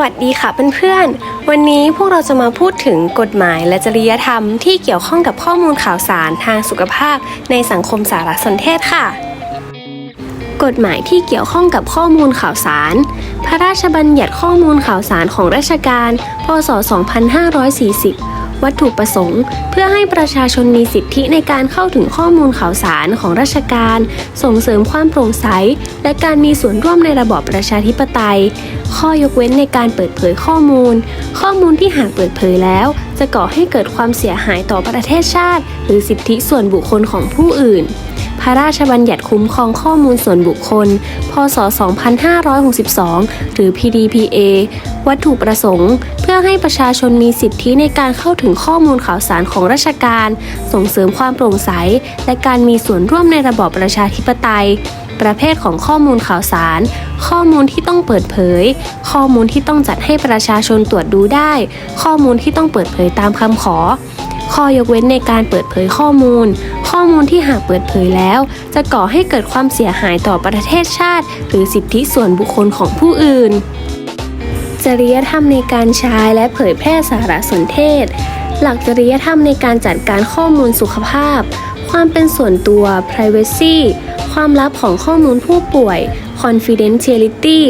วัสดีค่ะเพื่อนๆ วันนี้พวกเราจะมาพูดถึงกฎหมายและจริยธรรมที่เกี่ยวข้องกับข้อมูลข่าวสารทางสุขภาพในสังคมสารสนเทศค่ะ กฎหมายที่เกี่ยวข้องกับข้อมูลข่าวสาร พระราชบัญญัติข้อมูลข่าวสารของราชการ พศ 2540 วัตถุประสงค์ เพื่อให้ประชาชนมีสิทธิในการเข้าถึงข้อมูลข่าวสารของราชการ ส่งเสริมความโปร่งใส และการมีส่วนร่วมในระบอบประชาธิปไตย ข้อยกเว้นในการเปิดเผยข้อมูล ข้อมูลที่หากเปิดเผยแล้ว จะก่อให้เกิดความเสียหายต่อประเทศชาติ หรือสิทธิส่วนบุคคลของผู้อื่น พระราชบัญญัติคุ้มครองข้อมูลส่วนบุคคล พศ 2562 หรือ PDPA วัตถุประสงค์ เพื่อให้ประชาชนมีสิทธิในการเข้าถึงข้อมูลข่าวสารของราชการ ส่งเสริมความโปร่งใส และการมีส่วนร่วมในระบอบประชาธิปไตย ประเภทของข้อมูลข่าวสาร ข้อมูลที่ต้องเปิดเผย ข้อมูลที่ต้องจัดให้ประชาชนตรวจดูได้ ข้อมูลที่ต้องเปิดเผยตามคำขอ ข้อยกเว้นในการเปิดเผยข้อมูล ข้อมูลที่หากเปิดเผยแล้ว จะก่อให้เกิดความเสียหายต่อประเทศชาติ หรือสิทธิส่วนบุคคลของผู้อื่น จริยธรรมในการใช้และเผยแพร่สารสนเทศ หลักจริยธรรมในการจัดการข้อมูลสุขภาพ ความเป็นส่วนตัว privacy ความลับของข้อมูลผู้ป่วย confidentiality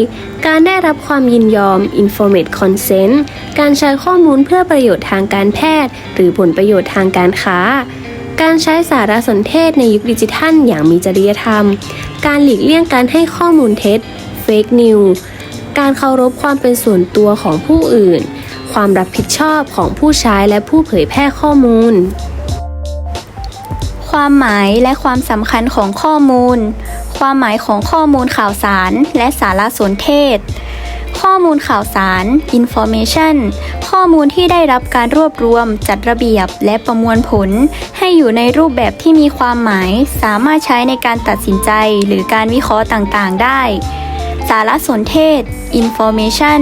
การได้รับความยินยอม informate consent การใช้ข้อมูลเพื่อประโยชน์ทางการแพทย์ หรือผลประโยชน์ทางการค้า การใช้สารสนเทศในยุคดิจิทัลอย่างมีจริยธรรม การหลีกเลี่ยงการให้ข้อมูลเท็จ fake news การเคารพความเป็นส่วนตัวของผู้อื่น ความรับผิดชอบของผู้ใช้และผู้เผยแพร่ข้อมูล ความหมายและความสำคัญของข้อมูล ความหมายของข้อมูลข่าวสาร และสารสนเทศ ข้อมูลข่าวสาร information ข้อมูลที่ได้รับการรวบรวม จัดระเบียบ และประมวลผล ให้อยู่ในรูปแบบที่มีความหมาย สามารถใช้ในการตัดสินใจ หรือการวิเคราะห์ต่างๆ ได้ สารสนเทศ information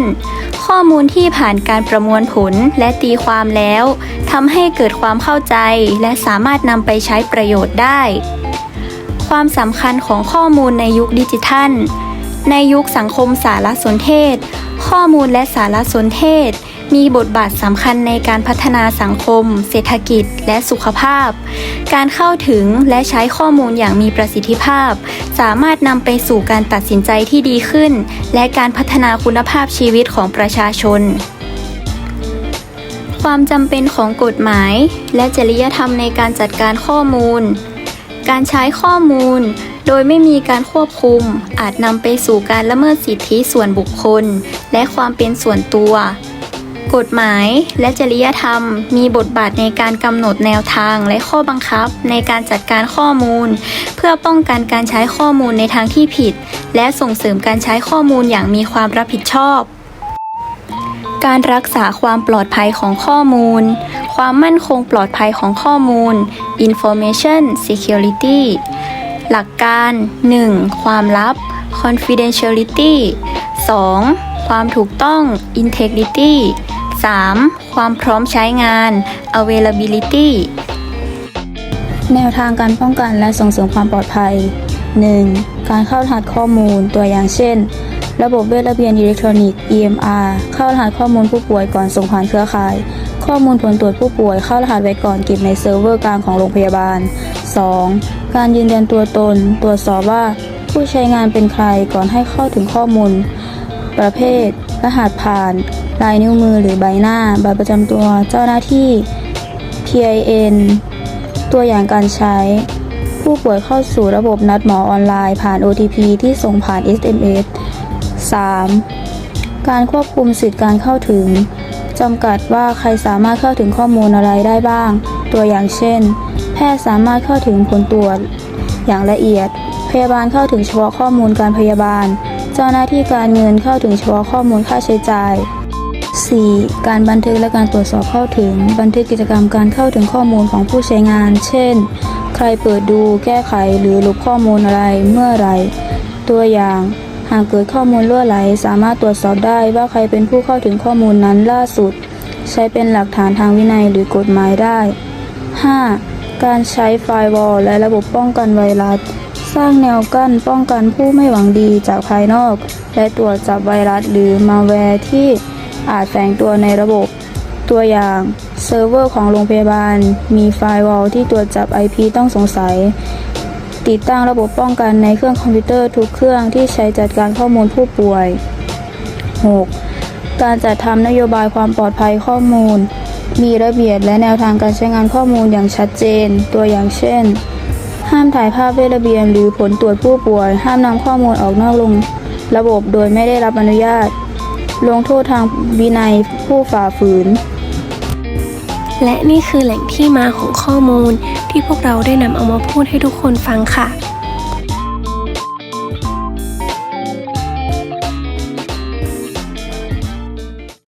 ข้อมูลที่ผ่านการประมวลผลและตีความแล้วทำให้เกิดความเข้าใจและสามารถนำไปใช้ประโยชน์ได้ ความสำคัญของข้อมูลในยุคดิจิทัล ในยุคสังคมสารสนเทศ ข้อมูลและสารสนเทศ มีบทบาทสำคัญในการพัฒนาสังคม เศรษฐกิจ และสุขภาพ การเข้าถึงและใช้ข้อมูลอย่างมีประสิทธิภาพ สามารถนำไปสู่การตัดสินใจที่ดีขึ้น และการพัฒนาคุณภาพชีวิตของประชาชน ความจำเป็นของกฎหมาย และจริยธรรมในการจัดการข้อมูล การใช้ข้อมูล โดยไม่มีการควบคุม อาจนำไปสู่การละเมิดสิทธิส่วนบุคคล และความเป็นส่วนตัว กฎหมายและจริยธรรม มีบทบาทในการกำหนดแนวทางและข้อบังคับในการจัดการข้อมูล เพื่อป้องกันการใช้ข้อมูลในทางที่ผิด และส่งเสริมการใช้ข้อมูลอย่างมีความรับผิดชอบ การรักษาความปลอดภัยของข้อมูล ความมั่นคงปลอดภัยของข้อมูล information security หลักการ 1. ความลับ confidentiality 2. ความถูกต้อง integrity 3. ความพร้อมใช้งาน availability แนวทางการป้องกันและส่งเสริมความปลอดภัย 1. การเข้ารหัสข้อมูลตัวอย่างเช่น ระบบเวชระเบียนอิเล็กทรอนิกส์ EMR เข้ารหัสข้อมูลผู้ป่วยก่อนส่งผ่านเครือข่าย ข้อมูลผลตรวจผู้ป่วยเข้ารหัสไว้ก่อนเก็บในเซิร์ฟเวอร์กลางของโรงพยาบาล 2. การยืนยันตัวตน ตรวจสอบว่าผู้ใช้งานเป็นใครก่อนให้เข้าถึงข้อมูล ประเภท รหัสผ่าน ลายนิ้วมือหรือใบหน้า บัตรประจำตัวเจ้าหน้าที่ PIN ตัวอย่างการใช้ ผู้ป่วยเข้าสู่ระบบนัดหมอออนไลน์ผ่าน OTP ที่ส่งผ่าน SMS 3. การควบคุมสิทธิการเข้าถึง จำกัดว่าใครสามารถเข้าถึงข้อมูลอะไรได้บ้าง ตัวอย่างเช่น แพทย์สามารถเข้าถึงผลตรวจ อย่างละเอียด พยาบาลเข้าถึงเฉพาะข้อมูลการพยาบาล เจ้าหน้าที่การเงินเข้าถึงเฉพาะข้อมูลค่าใช้จ่าย 4. การบันทึกและการตรวจสอบเข้าถึง บันทึกกิจกรรมการเข้าถึงข้อมูลของผู้ใช้งาน เช่น ใครเปิดดู แก้ไข หรือลบข้อมูลอะไร เมื่อไร ตัวอย่าง หากเกิดข้อมูลรั่วไหล สามารถตรวจสอบได้ว่าใครเป็นผู้เข้าถึงข้อมูลนั้นล่าสุด ใช้เป็นหลักฐานทางวินัยหรือกฎหมายได้ 5. การใช้ไฟวอลและระบบป้องกันไวรัส สร้างแนวกั้นป้องกันผู้ไม่หวังดีจากภายนอก และตรวจจับไวรัสหรือมาแวร์ที่อาจแฝงตัวในระบบ ตัวอย่างเซิร์ฟเวอร์ของโรงพยาบาล มีไฟวอลที่ตรวจจับ IP ต้องสงสัย ติดตั้งระบบป้องกันในเครื่องคอมพิวเตอร์ทุกเครื่องที่ใช้จัดการข้อมูลผู้ป่วย 6. การจัดทำนโยบายความปลอดภัยข้อมูล มีระเบียบและแนวทางการใช้งานข้อมูลอย่างชัดเจน ตัวอย่างเช่น ห้ามถ่ายภาพเวทระเบียนหรือผลตรวจผู้ป่วย ห้ามนำข้อมูลออกนอกลง ระบบโดยไม่ได้รับอนุญาต ลงโทษทางวินัยผู้ฝ่าฝืน และนี่คือแหล่งที่มาของข้อมูลที่พวกเราได้นำเอามาพูดให้ทุกคนฟังค่ะ